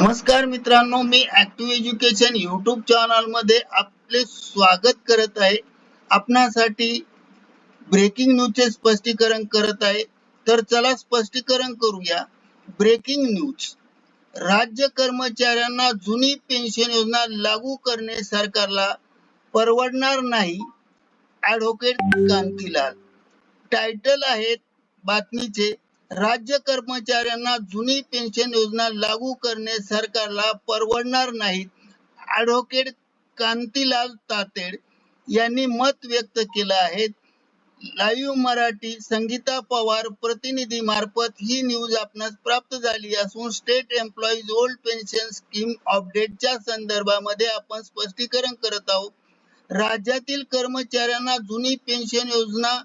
नमस्कार मित्रांनो मी ऍक्टिव्ह एज्युकेशन युट्यूब चॅनलमध्ये आपले स्वागत करत आहे. आपणासाठी ब्रेकिंग न्यूजचे स्पष्टीकरण करत आहे. तर चला स्पष्टीकरण करूया. ब्रेकिंग न्यूज राज्य कर्मचाऱ्यांना जुनी पेन्शन योजना लागू करणे सरकारला परवडणार नाही. ऍडव्होकेट कांतीलाल टायटल आहेत बातमीचे. राज्य कर्मचाऱ्यांना जुनी पेन्शन योजना लागू करणे सरकारला परवडणार नाही. ऍडव्होकेट कांतीलाल तातेड यांनी मत व्यक्त केलं आहे. लाईव्ह मराठी संगीता पवार प्रतिनिधी मार्फत ही न्यूज आपणास प्राप्त झाली असून state employees old pension scheme अपडेटच्या संदर्भामध्ये आपण स्पष्टीकरण करत आहोत. राज्यातील कर्मचाऱ्यांना जुनी पेन्शन योजना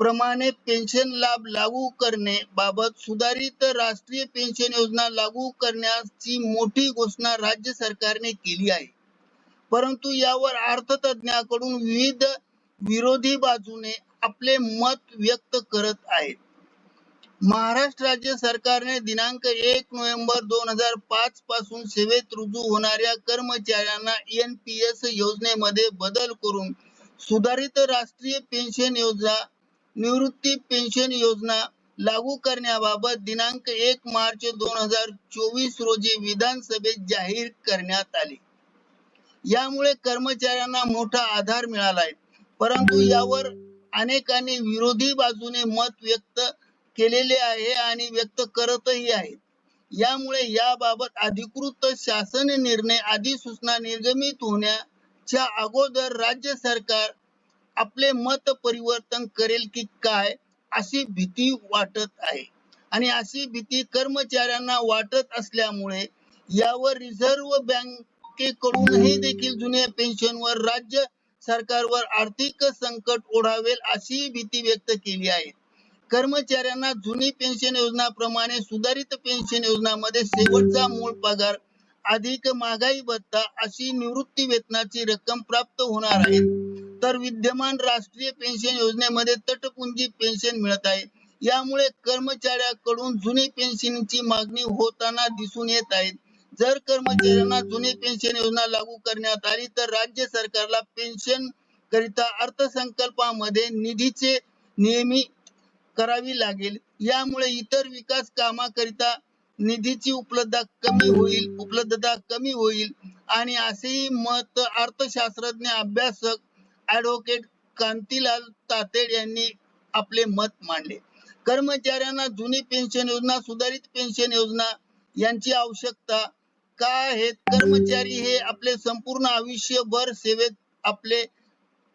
प्रमाणे पेन्शन लाभ लागू करणे बाबत सुधारित राष्ट्रीय पेन्शन योजना लागू करण्याची मोठी घोषणा राज्य सरकारने केली आहे. परंतु यावर अर्थतज्ञाकडून विविध विरोधी बाजूने आपले मत व्यक्त करत आहेत. महाराष्ट्र राज्य सरकारने दिनांक एक नोव्हेंबर दोन हजार पाच पासून सेवेत रुजू होणाऱ्या कर्मचाऱ्यांना एन पी एस योजनेमध्ये बदल करून सुधारित राष्ट्रीय पेन्शन योजना निवृत्ती पेन्शन योजना लागू करण्याबाबत दिनांक एक मार्च दोन हजार चोवीस रोजी विधानसभेत जाहीर करण्यात आले. यामुळे कर्मचाऱ्यांना मोठा आधार मिळाला आहे परंतु यावर अनेकांनी विरोधी बाजूने मत व्यक्त केलेले आहे आणि व्यक्त करतही आहेत. यामुळे याबाबत अधिकृत शासन निर्णय अधिसूचना निर्गमित होण्याच्या अगोदर राज्य सरकार आपले मत परिवर्तन करेल की काय अशी भीती वाटत आहे. आणि अशी भीती कर्मचाऱ्यांना वाटत असल्यामुळे यावर रिझर्व्ह बँकेकडूनही देखील जुन्या पेन्शनवर राज्य सरकारवर आर्थिक संकट ओढावेल अशी भीती व्यक्त केली आहे. कर्मचाऱ्यांना जुनी पेन्शन योजना प्रमाणे सुधारित पेन्शन योजनामध्ये शेवटचा मूळ पगार अधिक महागाई भत्ता अशी निवृत्ती वेतनाची रक्कम प्राप्त होणार आहे. तर विद्यमान राष्ट्रीय पेन्शन योजनेमध्ये तटपुंजी पेन्शन मिळत आहे. यामुळे कर्मचाऱ्याकडून जुनी पेन्शनची मागणी होताना दिसून येत आहे. जर कर्मचाऱ्यांना जुनी पेन्शन योजना लागू करण्यात आली तर राज्य सरकारला पेन्शन करिता अर्थसंकल्पामध्ये निधीचे नियमी करावी लागेल. यामुळे इतर विकास कामाकरिता निधीची उपलब्धता कमी होईल उपलब्धता कमी होईल. आणि असेही मत अर्थशास्त्रज्ञ अभ्यासक ऍडव्होकेट कांतीलाल तातेड यांनी आपले मत मांडले. कर्मचाऱ्यांना जुनी पेन्शन योजना सुधारित पेन्शन योजना यांची आवश्यकता का आहेत? कर्मचारी हे आपले संपूर्ण आयुष्यभर सेवेत आपले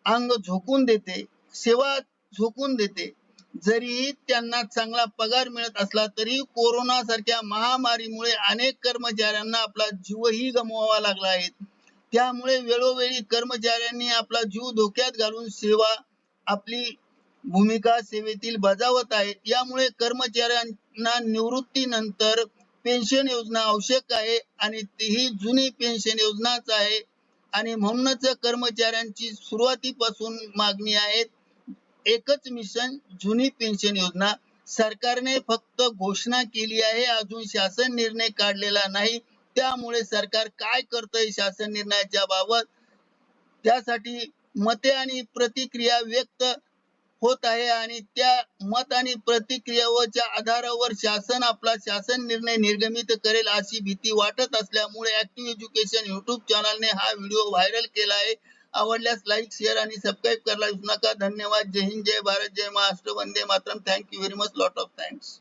अंग झोकून देते सेवा झोकून देते. जरी त्यांना चांगला पगार मिळत असला तरी कोरोना सारख्या महामारीमुळे अनेक कर्मचाऱ्यांना आपला जीवही गमवावा लागला आहे. त्यामुळे वेळोवेळी कर्मचाऱ्यांनी आपला जीव धोक्यात घालून सेवा आपली भूमिका सेवेतील बजावत आहेत. यामुळे कर्मचाऱ्यांना निवृत्तीनंतर पेन्शन योजना आवश्यक आहे आणि ही जुनी पेन्शन योजनाच आहे. आणि म्हणूनच कर्मचाऱ्यांची सुरुवातीपासून मागणी आहे एकच मिशन जुनी पेन्शन योजना. सरकारने फक्त घोषणा केली आहे अजून शासन निर्णय काढलेला नाही. त्यामुळे सरकार काय करतंय शासन निर्णयाच्या बाबत? त्यासाठी मते आणि प्रतिक्रिया व्यक्त होत आहे आणि त्या मत आणि प्रतिक्रियाच्या आधारावर शासन आपला शासन निर्णय निर्गमित करेल अशी भीती वाटत असल्यामुळे ऍक्टिव्ह एज्युकेशन युट्यूब चॅनलने हा व्हिडिओ व्हायरल केला आहे. आवडल्यास लाईक शेअर आणि सबस्क्राईब करायला विसरू नका. धन्यवाद. जय हिंद. जय भारत. जय महाराष्ट्र. वंदे Mataram. Thank you very much lot of thanks